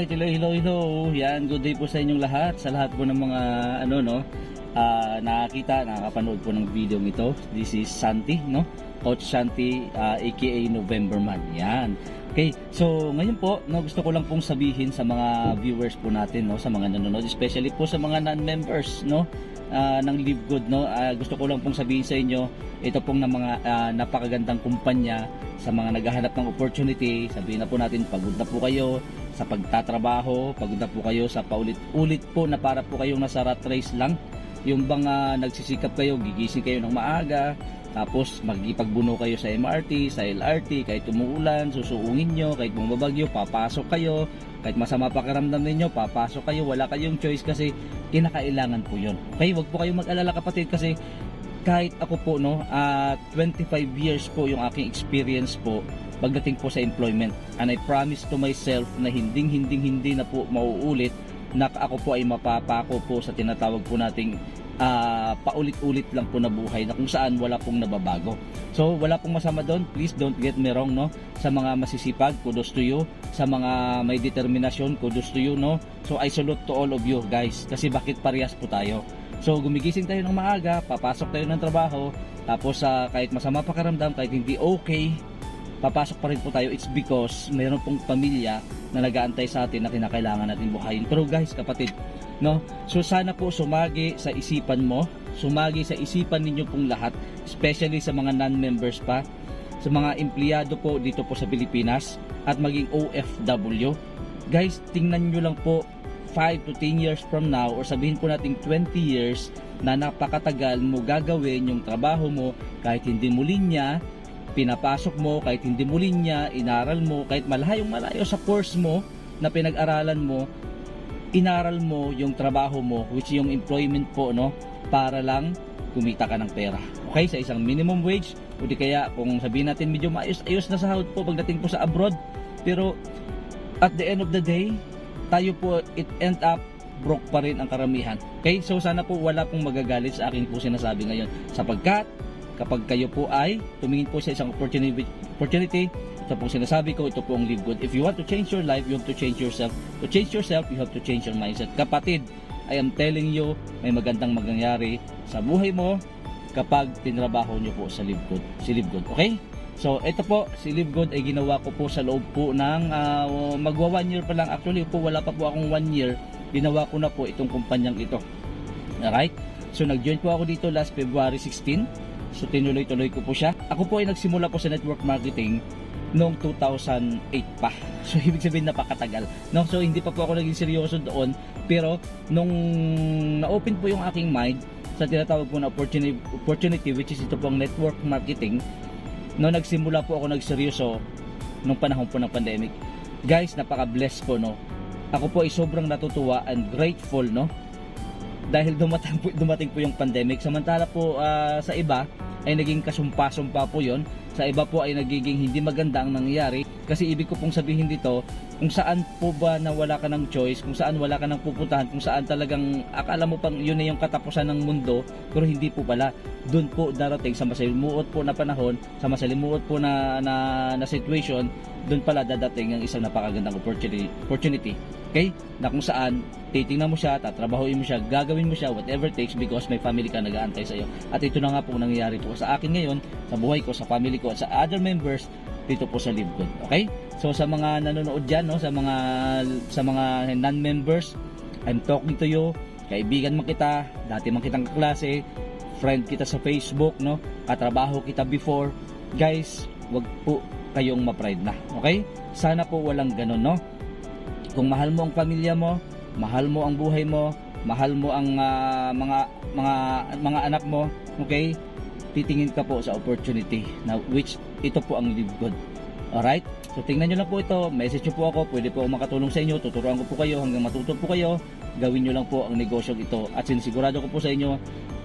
Alright, hello, hello, hello. Yan, good day po sa inyong lahat. Sa lahat po ng mga, ano, no, ah, nakakita, nakakapanood po ng video ito. This is Santi, no? Coach Santi, ah, aka November Man. Yan. Okay, so ngayon po, no, gusto ko lang pong sabihin sa mga viewers po natin, no, sa mga nanonood, especially po sa mga non-members, no, ah, ng Live Good, no. Ah, gusto ko lang pong sabihin sa inyo, ito pong na mga ah, napakagandang kumpanya sa mga naghahanap ng opportunity. Sabihin na po natin, pagod na po kayo sa pagtatrabaho, pagod na po kayo sa paulit-ulit po na para po kayong nasa rat race lang. Yung bang ah, nagsisikap kayo, gigising kayo ng maaga, tapos magipagbuno kayo sa MRT, sa LRT, kahit umuulan, susuungin nyo, kahit bumabagyo, papasok kayo, kahit masama pakiramdam ninyo, papasok kayo, wala kayong choice kasi kinakailangan po yun. Okay, wag po kayong mag-alala kapatid kasi kahit ako po no, ah 25 years po yung aking experience po pagdating po sa employment. And I promise to myself na hinding hinding hindi na po mauulit na ako po ay mapapako po sa tinatawag po nating ah, paulit-ulit lang po na buhay na kung saan wala pong nababago. So wala pong masama doon. Please don't get me wrong no. Sa mga masisipag, kudos to you. Sa mga may determinasyon, kudos to you no. So I salute to all of you guys kasi bakit parehas po tayo. So gumigising tayo ng maaga, papasok tayo ng trabaho, tapos sa kahit masama pakiramdam, kahit hindi okay, papasok pa rin po tayo. It's because mayroon pong pamilya na nag-aantay sa atin na kinakailangan natin buhayin. Pero guys, kapatid, no? So sana po sumagi sa isipan mo, sumagi sa isipan ninyo pong lahat, especially sa mga non-members pa, sa mga empleyado po dito po sa Pilipinas at maging OFW. Guys, tingnan nyo lang po 5 to 10 years from now or sabihin po nating 20 years na napakatagal mo gagawin yung trabaho mo kahit hindi mo linya, pinapasok mo, kahit hindi mo linya, inaral mo, kahit malayong malayo sa course mo na pinag-aralan mo, inaral mo yung trabaho mo, which yung employment po, no, para lang kumita ka ng pera. Okay, sa isang minimum wage, o di kaya kung sabihin natin medyo maayos-ayos na sahod po pagdating po sa abroad, pero at the end of the day, tayo po, it end up broke pa rin ang karamihan. Okay, so sana po wala pong magagalit sa akin po sinasabi ngayon. Sapagkat, kapag kayo po ay tumingin po sa isang opportunity, opportunity ito pong sinasabi ko, ito po ang live good. If you want to change your life, you have to change yourself. To change yourself, you have to change your mindset. Kapatid, I am telling you, may magandang mangyayari sa buhay mo kapag tinrabaho nyo po sa live good. Si live good, okay? So, ito po, si Live Good ay ginawa ko po sa loob po ng ah, magwa one year pa lang. Actually po, wala pa po akong one year. Ginawa ko na po itong kumpanyang ito. Alright? So, nag-join po ako dito last February 16. So, tinuloy-tuloy ko po siya. Ako po ay nagsimula po sa network marketing noong 2008 pa. So, ibig sabihin napakatagal. No? So, hindi pa po ako naging seryoso doon. Pero, nung na-open po yung aking mind sa tinatawag po na opportunity, opportunity which is ito pong network marketing, no nagsimula po ako nagseryoso nung panahon po ng pandemic. Guys, napaka-blessed po no. Ako po ay sobrang natutuwa and grateful no. Dahil dumating po, dumating po yung pandemic. Samantala po ah, sa iba ay naging kasumpa-sumpa po yon. Sa iba po ay nagiging hindi maganda ang nangyayari. Kasi ibig ko pong sabihin dito, kung saan po ba na wala ka ng choice, kung saan wala ka ng pupuntahan, kung saan talagang akala mo pang yun na yung katapusan ng mundo, pero hindi po pala. Doon po darating sa masalimuot po na panahon, sa masalimuot po na, na, na situation, doon pala dadating ang isang napakagandang opportunity. opportunity. Okay? Na kung saan, titingnan mo siya, tatrabahuin mo siya, gagawin mo siya, whatever takes because may family ka nag-aantay sa iyo. At ito na nga po nangyayari po sa akin ngayon, sa buhay ko, sa family ko, at sa other members dito po sa Live Good. Okay? So sa mga nanonood diyan, no, sa mga sa mga non-members, I'm talking to you. Kaibigan mo kita, dati man kitang kaklase, friend kita sa Facebook, no? Katrabaho kita before. Guys, wag po kayong ma-pride na. Okay? Sana po walang ganun, no? Kung mahal mo ang pamilya mo, mahal mo ang buhay mo, mahal mo ang ah, mga mga mga anak mo, okay? Titingin ka po sa opportunity na which ito po ang live good. Alright? So tingnan nyo lang po ito, message nyo po ako, pwede po ako makatulong sa inyo, tuturuan ko po kayo hanggang matuto po kayo, gawin nyo lang po ang negosyo ito. At sinisigurado ko po sa inyo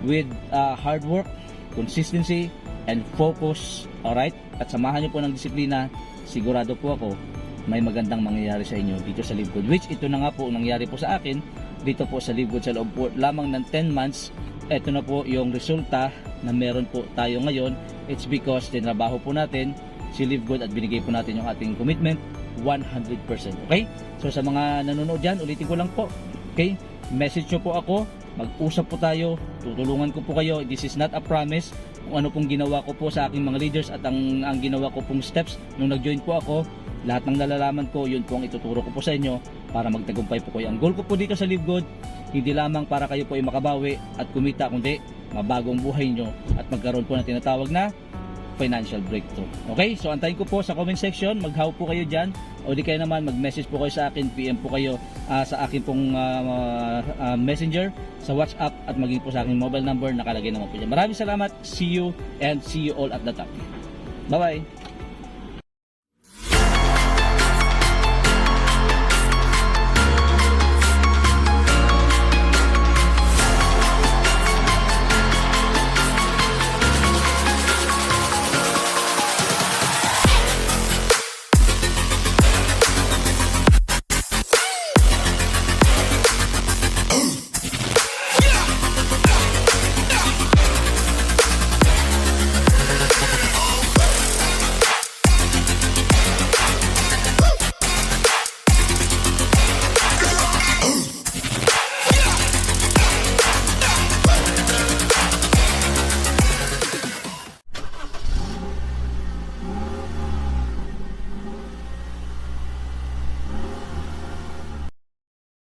with ah, hard work, consistency, and focus, alright? At samahan nyo po ng disiplina, sigurado po ako may magandang mangyayari sa inyo dito sa Live Good. Which ito na nga po ang nangyari po sa akin dito po sa Live Good sa loob po lamang ng 10 months. Ito na po yung resulta na meron po tayo ngayon. It's because tinrabaho po natin si Live Good at binigay po natin yung ating commitment 100%. Okay? So sa mga nanonood dyan, ulitin ko lang po. Okay? Message nyo po ako. Mag-usap po tayo. Tutulungan ko po kayo. This is not a promise. Kung ano pong ginawa ko po sa aking mga leaders at ang, ang ginawa ko pong steps nung nag-join po ako, lahat ng nalalaman ko, yun po ang ituturo ko po sa inyo para magtagumpay po kayo. Ang goal ko po dito sa Live Good, hindi lamang para kayo po ay makabawi at kumita, kundi mabago ang buhay nyo at magkaroon po ng tinatawag na financial breakthrough. Okay? So antayin ko po sa comment section, maghaw po kayo dyan o di kayo naman mag-message po kayo sa akin, PM po kayo ah, sa akin pong ah, ah, messenger, sa WhatsApp at maging po sa aking mobile number nakalagay naman po dyan. Maraming salamat. See you and see you all at the top. Bye-bye.